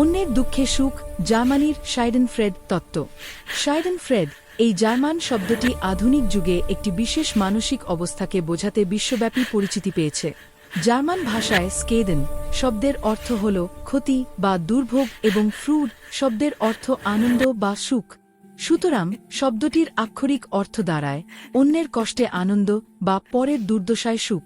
অন্যের দুঃখে সুখ জার্মানির শাইডেন ফ্রেড তত্ত্ব। শাইডেন ফ্রেড এই জার্মান শব্দটি আধুনিক যুগে একটি বিশেষ মানসিক অবস্থাকে বোঝাতে বিশ্বব্যাপী পরিচিতি পেয়েছে। জার্মান ভাষায় স্কেদেন শব্দের অর্থ হল ক্ষতি বা দুর্ভোগ এবং ফ্রুড শব্দের অর্থ আনন্দ বা সুখ। সুতরাং শব্দটির আক্ষরিক অর্থ দাঁড়ায় অন্যের কষ্টে আনন্দ বা পরের দুর্দশায় সুখ।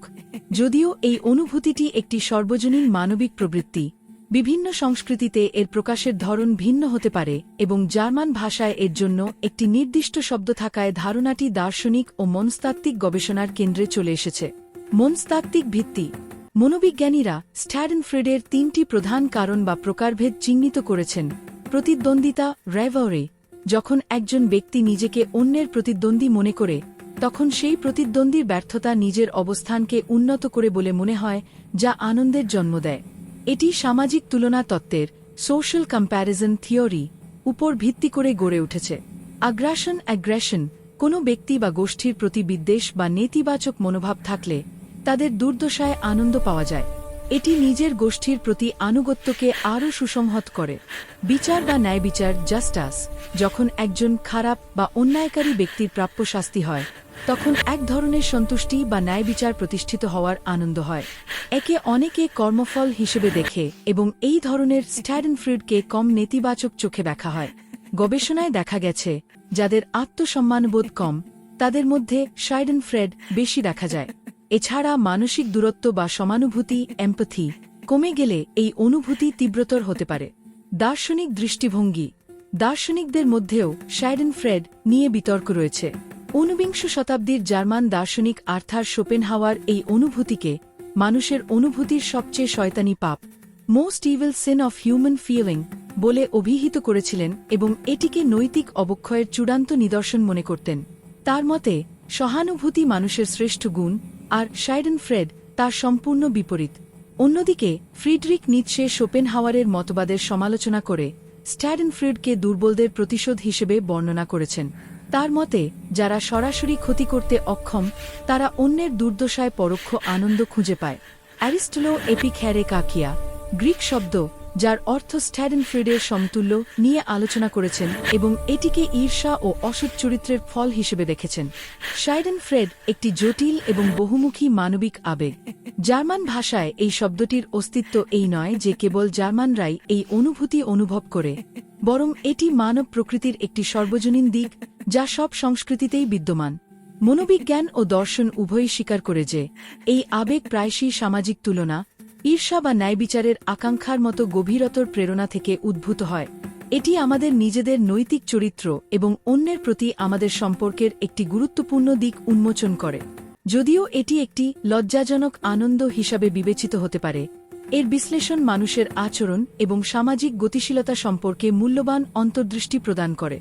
যদিও এই অনুভূতিটি একটি সর্বজনীন মানবিক প্রবৃত্তি বিভিন্ন সংস্কৃতিতে এর প্রকাশের ধরন ভিন্ন হতে পারে এবং জার্মান ভাষায় এর জন্য একটি নির্দিষ্ট শব্দ থাকায় ধারণাটি দার্শনিক ও মনস্তাত্ত্বিক গবেষণার কেন্দ্রে চলে এসেছে। মনস্তাত্ত্বিক ভিত্তি। মনোবিজ্ঞানীরা স্ট্যাডেনফ্রেডের তিনটি প্রধান কারণ বা প্রকারভেদ চিহ্নিত করেছেন। প্রতিদ্বন্দ্বিতা র্যাভরে যখন একজন ব্যক্তি নিজেকে অন্যের প্রতিদ্বন্দ্বী মনে করে, তখন সেই প্রতিদ্বন্দ্বীর ব্যর্থতা নিজের অবস্থানকে উন্নত করে বলে মনে হয়, যা আনন্দের জন্ম দেয়। এটি সামাজিক তুলনা তত্ত্বের সোশ্যাল কম্প্যারিজন থিওরি উপর ভিত্তি করে গড়ে উঠেছে। আগ্রাসন অ্যাগ্রেশন কোনো ব্যক্তি বা গোষ্ঠীর প্রতি বিদ্বেষ বা নেতিবাচক মনোভাব থাকলে তাদের দুর্দশায় আনন্দ পাওয়া যায়। এটি নিজের গোষ্ঠীর প্রতি আনুগত্যকে আরও সুসংহত করে। বিচার বা ন্যায় বিচার জাস্টাস যখন একজন খারাপ বা অন্যায়কারী ব্যক্তির প্রাপ্য শাস্তি হয় তখন এক ধরনের সন্তুষ্টি বা ন্যায় বিচার প্রতিষ্ঠিত হওয়ার আনন্দ হয়। একে অনেকে কর্মফল হিসেবে দেখে এবং এই ধরনের স্ট্যাডেনফ্রিডকে কম নেতিবাচক চোখে দেখা হয়। গবেষণায় দেখা গেছে, যাদের আত্মসম্মানবোধ কম, তাদের মধ্যে শাইডেনফ্রেড বেশি দেখা যায়। এছাড়া মানসিক দূরত্ব বা সমানুভূতি এম্পথি কমে গেলে এই অনুভূতি তীব্রতর হতে পারে। দার্শনিক দৃষ্টিভঙ্গি, দার্শনিকদের মধ্যেও সাইডেন ফ্রেড নিয়ে বিতর্ক রয়েছে। ঊনবিংশ শতাব্দীর জার্মান দার্শনিক আর্থার শোপেনহাওয়ার এই অনুভূতিকে মানুষের অনুভূতির সবচেয়ে শয়তানি পাপ, most evil sin of human feeling বলে অভিহিত করেছিলেন এবং এটিকে নৈতিক অবক্ষয়ের চূড়ান্ত নিদর্শন মনে করতেন। তার মতে, সহানুভূতি মানুষের শ্রেষ্ঠ গুণ আর শাইডেন ফ্রেড তার সম্পূর্ণ বিপরীত। অন্যদিকে ফ্রিডরিক নিৎসে শোপেনহাওয়ারের মতবাদের সমালোচনা করে স্ট্যাডেন ফ্রিডকে দুর্বলদের প্রতিশোধ হিসেবে বর্ণনা করেছেন। তার মতে, যারা সরাসরি ক্ষতি করতে অক্ষম, তারা অন্যের দুর্দশায় পরোক্ষ আনন্দ খুঁজে পায়। অ্যারিস্টলো এপিখ্যারে কাকিয়া, গ্রিক শব্দ, যার অর্থ স্ট্যাডেন স্ট্যাডেনফ্রিডের সমতুল্য, নিয়ে আলোচনা করেছেন এবং এটিকে ঈর্ষা ও অসৎ চরিত্রের ফল হিসেবে দেখেছেন। শাইডেন ফ্রেড একটি জটিল এবং বহুমুখী মানবিক আবেগ। জার্মান ভাষায় এই শব্দটির অস্তিত্ব এই নয় যে কেবল জার্মানরাই এই অনুভূতি অনুভব করে, বরং এটি মানব প্রকৃতির একটি সর্বজনীন দিক যা সব সংস্কৃতিতেই বিদ্যমান। মনোবিজ্ঞান ও দর্শন উভয়ই স্বীকার করে যে, এই আবেগ প্রায়শই সামাজিক তুলনা, ঈর্ষা বা ন্যায়বিচারের আকাঙ্ক্ষার মতো গভীরতর প্রেরণা থেকে উদ্ভূত হয়। এটি আমাদের নিজেদের নৈতিক চরিত্র এবং অন্যের প্রতি আমাদের সম্পর্কের একটি গুরুত্বপূর্ণ দিক উন্মোচন করে। যদিও এটি একটি লজ্জাজনক আনন্দ হিসাবে বিবেচিত হতে পারে, এর বিশ্লেষণ মানুষের আচরণ এবং সামাজিক গতিশীলতা সম্পর্কে মূল্যবান অন্তর্দৃষ্টি প্রদান করে।